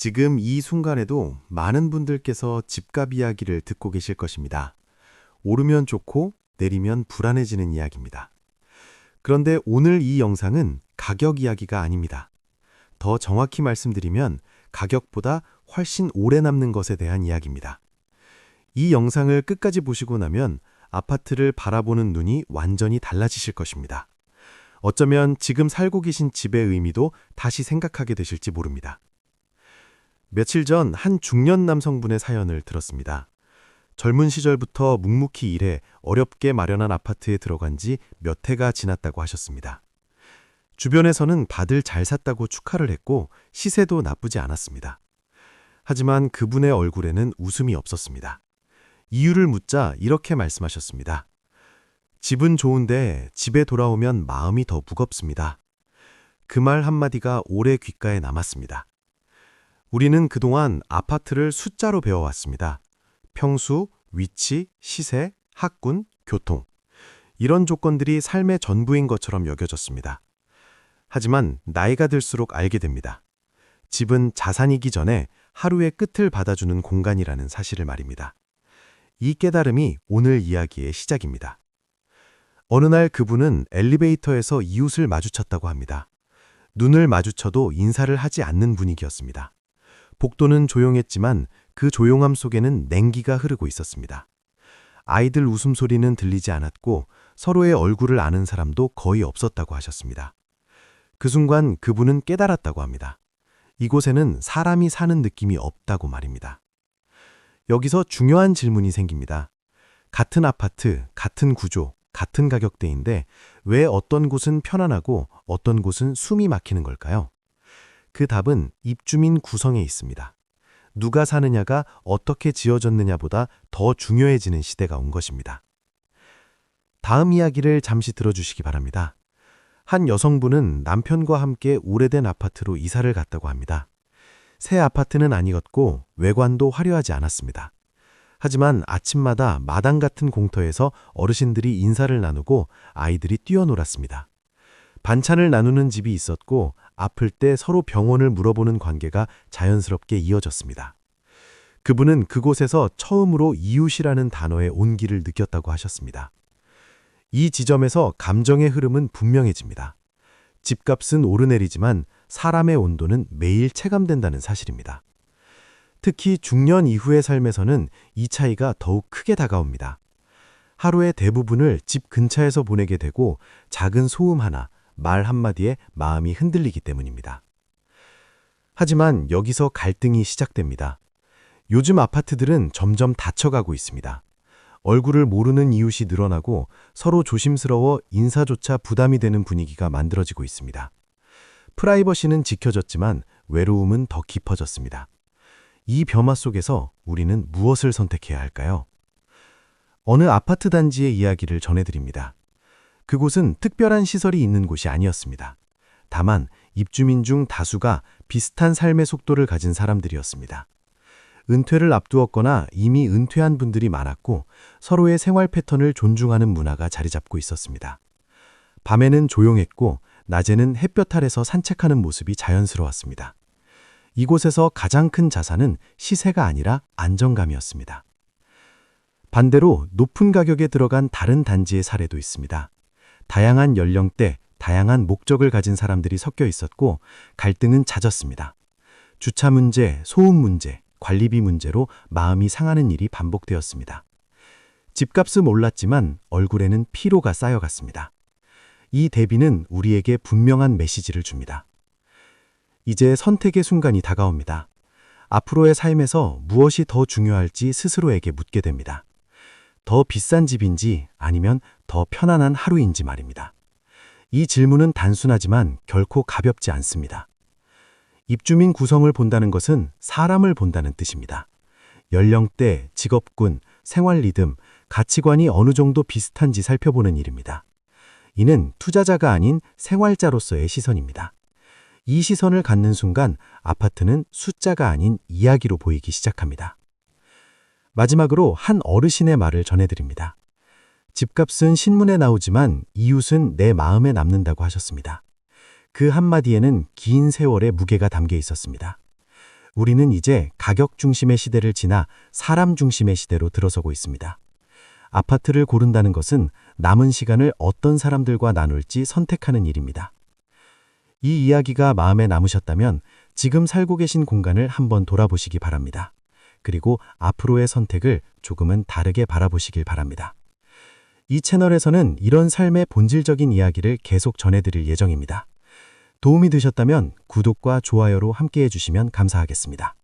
지금 이 순간에도 많은 분들께서 집값 이야기를 듣고 계실 것입니다. 오르면 좋고 내리면 불안해지는 이야기입니다. 그런데 오늘 이 영상은 가격 이야기가 아닙니다. 더 정확히 말씀드리면 가격보다 훨씬 오래 남는 것에 대한 이야기입니다. 이 영상을 끝까지 보시고 나면 아파트를 바라보는 눈이 완전히 달라지실 것입니다. 어쩌면 지금 살고 계신 집의 의미도 다시 생각하게 되실지 모릅니다. 며칠 전 한 중년 남성분의 사연을 들었습니다. 젊은 시절부터 묵묵히 일해 어렵게 마련한 아파트에 들어간 지 몇 해가 지났다고 하셨습니다. 주변에서는 다들 잘 샀다고 축하를 했고 시세도 나쁘지 않았습니다. 하지만 그분의 얼굴에는 웃음이 없었습니다. 이유를 묻자 이렇게 말씀하셨습니다. 집은 좋은데 집에 돌아오면 마음이 더 무겁습니다. 그 말 한마디가 오래 귓가에 남았습니다. 우리는 그동안 아파트를 숫자로 배워왔습니다. 평수, 위치, 시세, 학군, 교통. 이런 조건들이 삶의 전부인 것처럼 여겨졌습니다. 하지만 나이가 들수록 알게 됩니다. 집은 자산이기 전에 하루의 끝을 받아주는 공간이라는 사실을 말입니다. 이 깨달음이 오늘 이야기의 시작입니다. 어느 날 그분은 엘리베이터에서 이웃을 마주쳤다고 합니다. 눈을 마주쳐도 인사를 하지 않는 분위기였습니다. 복도는 조용했지만 그 조용함 속에는 냉기가 흐르고 있었습니다. 아이들 웃음소리는 들리지 않았고 서로의 얼굴을 아는 사람도 거의 없었다고 하셨습니다. 그 순간 그분은 깨달았다고 합니다. 이곳에는 사람이 사는 느낌이 없다고 말입니다. 여기서 중요한 질문이 생깁니다. 같은 아파트, 같은 구조, 같은 가격대인데 왜 어떤 곳은 편안하고 어떤 곳은 숨이 막히는 걸까요? 그 답은 입주민 구성에 있습니다. 누가 사느냐가 어떻게 지어졌느냐보다 더 중요해지는 시대가 온 것입니다. 다음 이야기를 잠시 들어주시기 바랍니다. 한 여성분은 남편과 함께 오래된 아파트로 이사를 갔다고 합니다. 새 아파트는 아니었고 외관도 화려하지 않았습니다. 하지만 아침마다 마당 같은 공터에서 어르신들이 인사를 나누고 아이들이 뛰어놀았습니다. 반찬을 나누는 집이 있었고 아플 때 서로 병원을 물어보는 관계가 자연스럽게 이어졌습니다. 그분은 그곳에서 처음으로 이웃이라는 단어의 온기를 느꼈다고 하셨습니다. 이 지점에서 감정의 흐름은 분명해집니다. 집값은 오르내리지만 사람의 온도는 매일 체감된다는 사실입니다. 특히 중년 이후의 삶에서는 이 차이가 더욱 크게 다가옵니다. 하루의 대부분을 집 근처에서 보내게 되고 작은 소음 하나, 말 한마디에 마음이 흔들리기 때문입니다. 하지만 여기서 갈등이 시작됩니다. 요즘 아파트들은 점점 닫혀가고 있습니다. 얼굴을 모르는 이웃이 늘어나고 서로 조심스러워 인사조차 부담이 되는 분위기가 만들어지고 있습니다. 프라이버시는 지켜졌지만 외로움은 더 깊어졌습니다. 이 벼마 속에서 우리는 무엇을 선택해야 할까요? 어느 아파트 단지의 이야기를 전해드립니다. 그곳은 특별한 시설이 있는 곳이 아니었습니다. 다만 입주민 중 다수가 비슷한 삶의 속도를 가진 사람들이었습니다. 은퇴를 앞두었거나 이미 은퇴한 분들이 많았고 서로의 생활 패턴을 존중하는 문화가 자리 잡고 있었습니다. 밤에는 조용했고 낮에는 햇볕 아래서 산책하는 모습이 자연스러웠습니다. 이곳에서 가장 큰 자산은 시세가 아니라 안정감이었습니다. 반대로 높은 가격에 들어간 다른 단지의 사례도 있습니다. 다양한 연령대, 다양한 목적을 가진 사람들이 섞여 있었고 갈등은 잦았습니다. 주차 문제, 소음 문제, 관리비 문제로 마음이 상하는 일이 반복되었습니다. 집값은 올랐지만 얼굴에는 피로가 쌓여갔습니다. 이 대비는 우리에게 분명한 메시지를 줍니다. 이제 선택의 순간이 다가옵니다. 앞으로의 삶에서 무엇이 더 중요할지 스스로에게 묻게 됩니다. 더 비싼 집인지 아니면 더 편안한 하루인지 말입니다. 이 질문은 단순하지만 결코 가볍지 않습니다. 입주민 구성을 본다는 것은 사람을 본다는 뜻입니다. 연령대, 직업군, 생활 리듬, 가치관이 어느 정도 비슷한지 살펴보는 일입니다. 이는 투자자가 아닌 생활자로서의 시선입니다. 이 시선을 갖는 순간 아파트는 숫자가 아닌 이야기로 보이기 시작합니다. 마지막으로 한 어르신의 말을 전해드립니다. 집값은 신문에 나오지만 이웃은 내 마음에 남는다고 하셨습니다. 그 한마디에는 긴 세월의 무게가 담겨 있었습니다. 우리는 이제 가격 중심의 시대를 지나 사람 중심의 시대로 들어서고 있습니다. 아파트를 고른다는 것은 남은 시간을 어떤 사람들과 나눌지 선택하는 일입니다. 이 이야기가 마음에 남으셨다면 지금 살고 계신 공간을 한번 돌아보시기 바랍니다. 그리고 앞으로의 선택을 조금은 다르게 바라보시길 바랍니다. 이 채널에서는 이런 삶의 본질적인 이야기를 계속 전해드릴 예정입니다. 도움이 되셨다면 구독과 좋아요로 함께 해 주시면 감사하겠습니다.